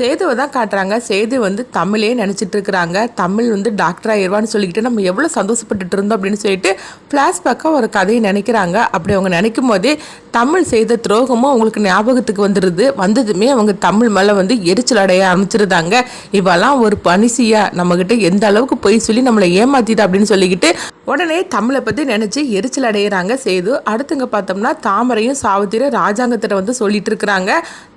சேதுவை தான் காட்டுறாங்க. சேது வந்து தமிழே நினச்சிட்டு இருக்கிறாங்க. தமிழ் வந்து டாக்டர் ஆயிடுவான்னு சொல்லிக்கிட்டு நம்ம எவ்வளோ சந்தோஷப்பட்டுட்டு இருந்தோம் அப்படின்னு சொல்லிட்டு ஃப்ளாஷ்பேக்காக ஒரு கதையை நினைக்கிறாங்க. அப்படி அவங்க நினைக்கும் போதே தமிழ் செய்த துரோகமும் அவங்களுக்கு ஞாபகத்துக்கு வந்துடுது வந்ததுமே அவங்க தமிழ் மேலே வந்து எரிச்சல் அடைய ஆரம்பிச்சிருந்தாங்க. இவெல்லாம் ஒரு பனிசியா நம்மக்கிட்ட எந்த அளவுக்கு போய் சொல்லி நம்மளை ஏமாத்திட்டா அப்படின்னு சொல்லிக்கிட்டு உடனே தமிழை பற்றி நினச்சி எரிச்சல் அடைகிறாங்க சேது. அடுத்துங்க பார்த்தோம்னா தாமரையும் சாவித்திரியும் ராஜாங்கத்திட்ட வந்து சொல்லிட்டு இருக்கிறாங்க.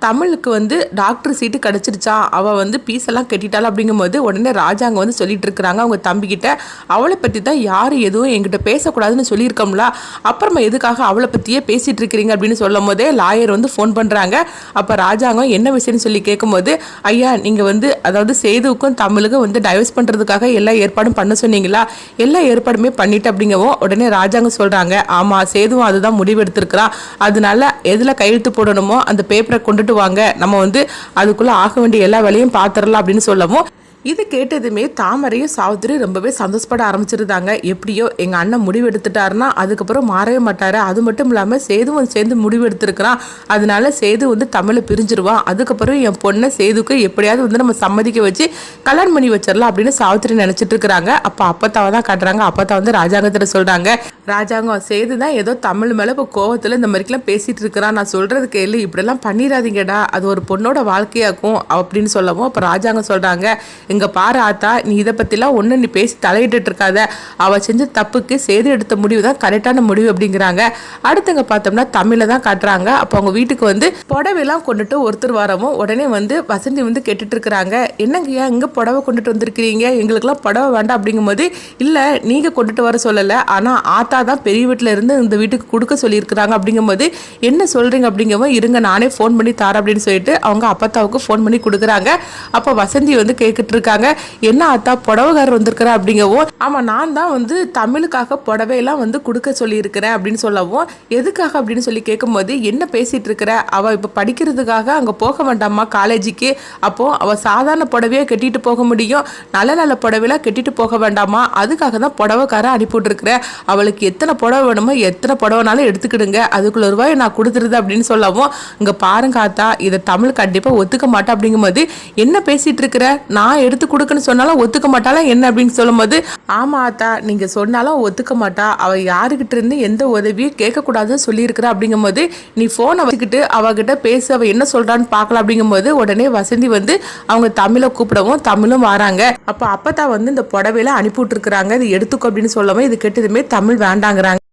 தமிழுக்கு வந்து டாக்டர் சீட்டு கிடச்சிருச்சா அவள் வந்து பீஸ் எல்லாம் கட்டிட்டாள்? அப்படிங்கும்போது உடனே ராஜாங்க வந்து சொல்லிட்டு இருக்கிறாங்க அவங்க தம்பிக்கிட்ட அவளை பற்றி தான் யாரும் எதுவும் என்கிட்ட பேசக்கூடாதுன்னு சொல்லியிருக்கோம்ல. அப்புறமா எதுக்காக அவளை பற்றியே பேசிகிட்டு இருக்கிறீங்க அப்படின்னு சொல்லும் போதே லாயர் வந்து ஃபோன் பண்ணுறாங்க அப்போ ராஜாங்கம் என்ன விஷயம்னு சொல்லி கேட்கும்போது ஐயா நீங்கள் வந்து அதாவது சேதுவுக்கும் தமிழுக்கும் வந்து டைவர்ஸ் பண்ணுறதுக்காக எல்லா ஏற்பாடும் பண்ண சொன்னீங்களா? எல்லா ஏற்பாடுமே பண்ணிட்டு அப்படிங்கவும் உடனே ராஜாங்கம் சொல்கிறாங்க ஆமாம் சேதுவும் அதுதான் முடிவு எடுத்திருக்கிறான் அதனால எதில் கையெழுத்து போடணுமோ அந்த பேப்பரை கொண்டுட்டு வாங்க. நம்ம வந்து அதுக்குள்ளே ஆக வேண்டிய எல்லா வேலையும் பார்த்துடலாம் அப்படின்னு சொல்லவும் இது கேட்டதுமே தாமரையும் சாவித்திரி ரொம்பவே சந்தோஷப்பட ஆரம்பிச்சிருந்தாங்க. எப்படியோ எங்கள் அண்ணன் முடிவு எடுத்துட்டாருன்னா அதுக்கப்புறம் மாறவே மாட்டார். அது மட்டும் இல்லாமல் சேதுவும் சேர்ந்து முடிவு எடுத்திருக்கிறான் அதனால சேது வந்து தமிழை பிரிஞ்சிருவான். அதுக்கப்புறம் என் பொண்ணை சேதுக்கு எப்படியாவது வந்து நம்ம சம்மதிக்க வச்சு கல்யாணம் பண்ணி வச்சிடலாம் அப்படின்னு சாவித்திரி நினச்சிட்டு இருக்கிறாங்க. அப்போ அப்பத்தாவை தான் காட்டுறாங்க. அப்பத்தா வந்து ராஜாங்கத்தில் சொல்கிறாங்க ராஜாங்கம் சேது தான் ஏதோ தமிழ் மேலே இப்போ கோவத்தில் இந்த மாதிரிக்கெல்லாம் பேசிகிட்டு இருக்கிறான் நான் சொல்கிறது கேளு. இப்படிலாம் பண்ணிடாதீங்கடா. அது ஒரு பொண்ணோட வாழ்க்கையாக்கும் அப்படின்னு சொல்லவும் அப்போ ராஜாங்கம் சொல்கிறாங்க இங்கே பாரு ஆத்தா நீ இதை பற்றிலாம் ஒன்று நீ பேசி தலையிட்டு இருக்காத. அவள் செஞ்ச தப்புக்கு செய்து எடுத்த முடிவு தான் கரெக்டான முடிவு அப்படிங்கிறாங்க. அடுத்தவங்க பார்த்தோம்னா தமிழை தான் காட்டுறாங்க. அப்போ அவங்க வீட்டுக்கு வந்து புடவைலாம் கொண்டுட்டு ஒருத்தர் வரவும் உடனே வந்து வசந்தி வந்து கேட்டுட்டு இருக்கிறாங்க. என்னங்கய்யா இங்கே புடவை கொண்டுட்டு வந்திருக்கிறீங்க? எங்களுக்குலாம் புடவை வேண்டாம் அப்படிங்கும்போது இல்லை நீங்கள் கொண்டுட்டு வர சொல்லலை. ஆனால் ஆத்தா தான் பெரிய வீட்டில் இருந்து இந்த வீட்டுக்கு கொடுக்க சொல்லியிருக்கிறாங்க. அப்படிங்கும்போது என்ன சொல்கிறீங்க அப்படிங்கவும் இருங்க நானே ஃபோன் பண்ணி தரேன் அப்படின்னு சொல்லிட்டு அவங்க அப்பத்தாவுக்கு ஃபோன் பண்ணி கொடுக்குறாங்க. அப்போ வசந்தி வந்து கேட்டுட்டு இருக்காங்க என்ன ஆத்தா புடவைக்காரர் வந்திருக்கிறா அப்படிங்கவும் ஆமாம் நான் தான் வந்து தமிழுக்காக புடவையெல்லாம் வந்து கொடுக்க சொல்லியிருக்கிறேன் அப்படின்னு சொல்லவும் எதுக்காக அப்படின்னு சொல்லி கேட்கும்போது என்ன பேசிகிட்டு இருக்கிற? அவள் இப்போ படிக்கிறதுக்காக அங்கே போக வேண்டாமா காலேஜுக்கு. அப்போது அவள் சாதாரண புடவையாக கட்டிட்டு போக முடியும். நல்ல நல்ல புடவையெல்லாம் கட்டிட்டு போக வேண்டாமா அதுக்காக தான் புடவைக்காரன் அனுப்பிவிட்டுருக்குறேன் அவளுக்கு எத்தனை புடவை வேணுமோ எத்தனை புடவைனாலும் எடுத்துக்கிடுங்க. அதுக்குள்ள ரூபாய் நான் கொடுத்துருது அப்படின்னு சொல்லவும் இங்கே பாருங்க ஆத்தா இதை தமிழ் கண்டிப்பாக ஒத்துக்க மாட்டேன் அப்படிங்கும்போது என்ன பேசிகிட்டு இருக்கிற? நான் எடுத்து கொடுக்கன்னு சொன்னாலும் ஒத்துக்க மாட்டாளா? என்ன அப்படின்னு சொல்லும்போது ஆமா ஆத்தா நீங்க சொன்னாலும் ஒத்துக்க மாட்டா. அவ யாருக்கிட்ட இருந்து எந்த உதவியும் கேட்கக்கூடாதுன்னு சொல்லியிருக்கிறா. அப்படிங்கும்போது நீ ஃபோனை வச்சுக்கிட்டு அவகிட்ட பேசி. அவ என்ன சொல்றான்னு பார்க்கலாம் அப்படிங்கும்போது உடனே வசந்தி வந்து அவங்க தமிழை கூப்பிடவும் தமிழும் வராங்க. அப்போ அப்பத்தா வந்து இந்த புடவையில அனுப்பி விட்டுருக்குறாங்க. இது எடுத்துக்கோ அப்படின்னு சொல்லவும் இது கெட்டதுமே தமிழ் வேண்டாங்கிறாங்க.